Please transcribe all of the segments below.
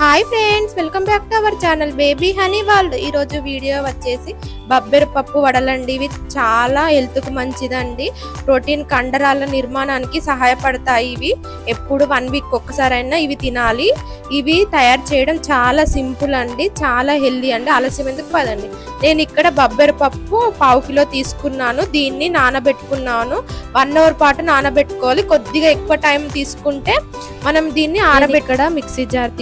Hi friends welcome back to our channel baby honey world ఈరోజు video వచ్చేసి బబ్బెర పప్పు వడలండి. ఇవి చాలా హెల్త్కు మంచిదండి. ప్రోటీన్ కండరాల నిర్మాణానికి సహాయపడతాయి ఇవి. ఎప్పుడు వన్ వీక్ ఒక్కసారైనా ఇవి తినాలి. ఇవి తయారు చేయడం చాలా సింపుల్ అండి చాలా హెల్దీ అండి. ఆలస్యం ఎందుకు పదండి నేను ఇక్కడ బబ్బెర పప్పు పావు కిలో తీసుకున్నాను. దీన్ని నానబెట్టుకున్నాను. వన్ అవర్ పాటు నానబెట్టుకోవాలి. కొద్దిగా ఎక్కువ టైం తీసుకుంటే మనం దీన్ని ఆరబెక్కడ మిక్సీ జార్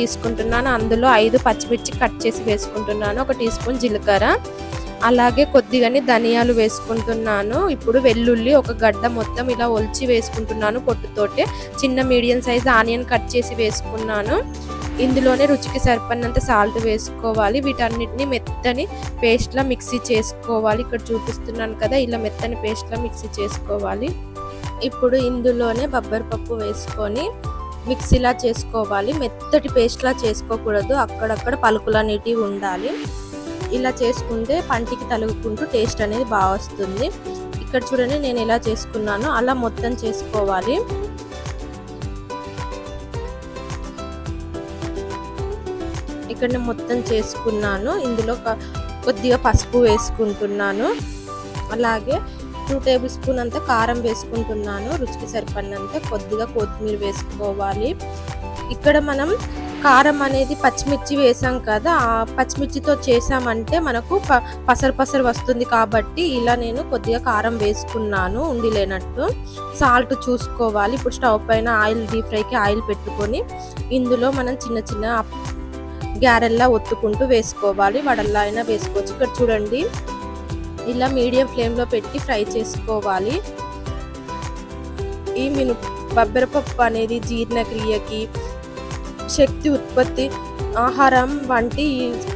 వేసుకుంటున్నాను. అందులో ఐదు పచ్చిమిర్చి కట్ చేసి వేసుకుంటున్నాను. ఒక టీ స్పూన్ జీలకర్ర. అలాగే కొద్దిగాని ధనియాలు వేసుకుంటున్నాను. ఇప్పుడు వెల్లుల్లి ఒక గడ్డ మొత్తం ఇలా ఒలిచి వేసుకుంటున్నాను పొట్టుతోటే. చిన్న మీడియం సైజ్ ఆనియన్ కట్ చేసి వేసుకున్నాను. ఇందులోనే రుచికి సరిపడినంత సాల్ట్ వేసుకోవాలి. వీటన్నిటిని మెత్తని పేస్ట్లా మిక్సీ చేసుకోవాలి. ఇక్కడ చూపిస్తున్నాను కదా ఇలా మెత్తని పేస్ట్లా మిక్సీ చేసుకోవాలి. ఇప్పుడు ఇందులోనే బొబ్బరి పప్పు వేసుకొని మిక్సీలా చేసుకోవాలి మెత్తటి పేస్ట్లా చేసుకోకూడదు అక్కడక్కడ పలుకులు అనేటివి ఉండాలి. ఇలా చేసుకుంటే పంటికి తలుగుకుంటూ టేస్ట్ అనేది బాగా వస్తుంది. ఇక్కడ చూడండి నేను ఎలా చేసుకున్నానో అలా మొత్తం చేసుకోవాలి. ఇక్కడ నేను మొత్తం చేసుకున్నాను. ఇందులో కొద్దిగా పసుపు వేసుకుంటున్నాను. అలాగే టూ టేబుల్ స్పూన్ అంత కారం వేసుకుంటున్నాను. రుచికి సరిపడినంత కొద్దిగా కొత్తిమీర వేసుకోవాలి. ఇక్కడ మనం కారం అనేది పచ్చిమిర్చి వేసాం కదా ఆ పచ్చిమిర్చితో చేసామంటే మనకు ప పసరు పసరు వస్తుంది కాబట్టి ఇలా నేను కొద్దిగా కారం వేసుకున్నాను ఉండి లేనట్టు. సాల్ట్ చూసుకోవాలి. ఇప్పుడు స్టవ్ పైన ఆయిల్ డీప్ ఫ్రైకి ఆయిల్ పెట్టుకొని ఇందులో మనం చిన్న చిన్న గ్యారెల్లా ఒత్తుకుంటూ వేసుకోవాలి. వడల్లా అయినా వేసుకోవచ్చు. ఇక్కడ చూడండి. ఇలా మీడియం ఫ్లేమ్లో పెట్టి ఫ్రై చేసుకోవాలి. ఈ మిను బబ్బెరపప్పు అనేది జీర్ణక్రియకి శక్తి ఉత్పత్తి ఆహారం వంటి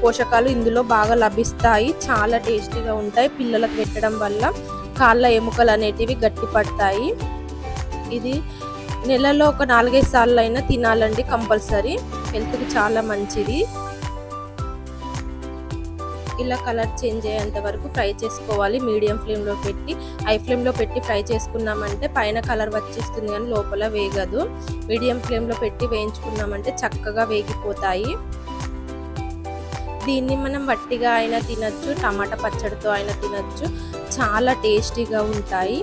పోషకాలు ఇందులో బాగా లభిస్తాయి. చాలా టేస్టీగా ఉంటాయి పిల్లలకు పెట్టడం వల్ల. కాళ్ళ ఎముకలు అనేటివి గట్టిపడతాయి. ఇది నెలలో ఒక నాలుగైదు సార్లు అయినా తినాలండి కంపల్సరీ. హెల్త్కి చాలా మంచిది. ఇలా కలర్ చేంజ్ అయ్యేంత వరకు ఫ్రై చేసుకోవాలి. మీడియం ఫ్లేమ్లో పెట్టి హై ఫ్లేమ్లో పెట్టి ఫ్రై చేసుకున్నామంటే పైన కలర్ వచ్చేస్తుంది కానీ లోపల వేగదు. మీడియం ఫ్లేమ్లో పెట్టి వేయించుకున్నామంటే చక్కగా వేగిపోతాయి. దీన్ని మనం వట్టిగా అయినా తినచ్చు టమాటా పచ్చడితో అయినా తినచ్చు. చాలా టేస్టీగా ఉంటాయి.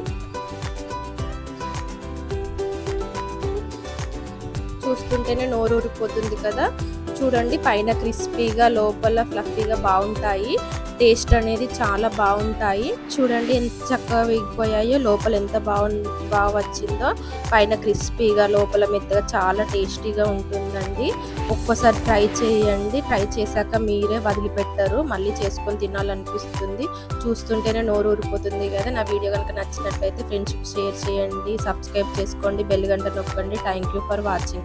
చూస్తుంటేనే నోరు ఊరిపోతుంది కదా. చూడండి పైన క్రిస్పీగా లోపల ఫ్లఫీగా బాగుంటాయి. టేస్ట్ అనేది చాలా బాగుంటాయి. చూడండి ఎంత చక్కగా వేగిపోయాయో లోపల ఎంత బాగు బాగా వచ్చిందో. పైన క్రిస్పీగా లోపల మెత్తగా చాలా టేస్టీగా ఉంటుందండి. ఒక్కసారి ట్రై చేయండి. ట్రై చేశాక మీరే వదిలిపెట్టరు. మళ్ళీ చేసుకొని తినాలనిపిస్తుంది. చూస్తుంటేనే నోరు ఊరిపోతుంది కదా. నా వీడియో కనుక నచ్చినట్లయితే ఫ్రెండ్షిప్ షేర్ చేయండి. సబ్స్క్రైబ్ చేసుకోండి. బెల్ గంట నొక్కండి. Thank you for watching.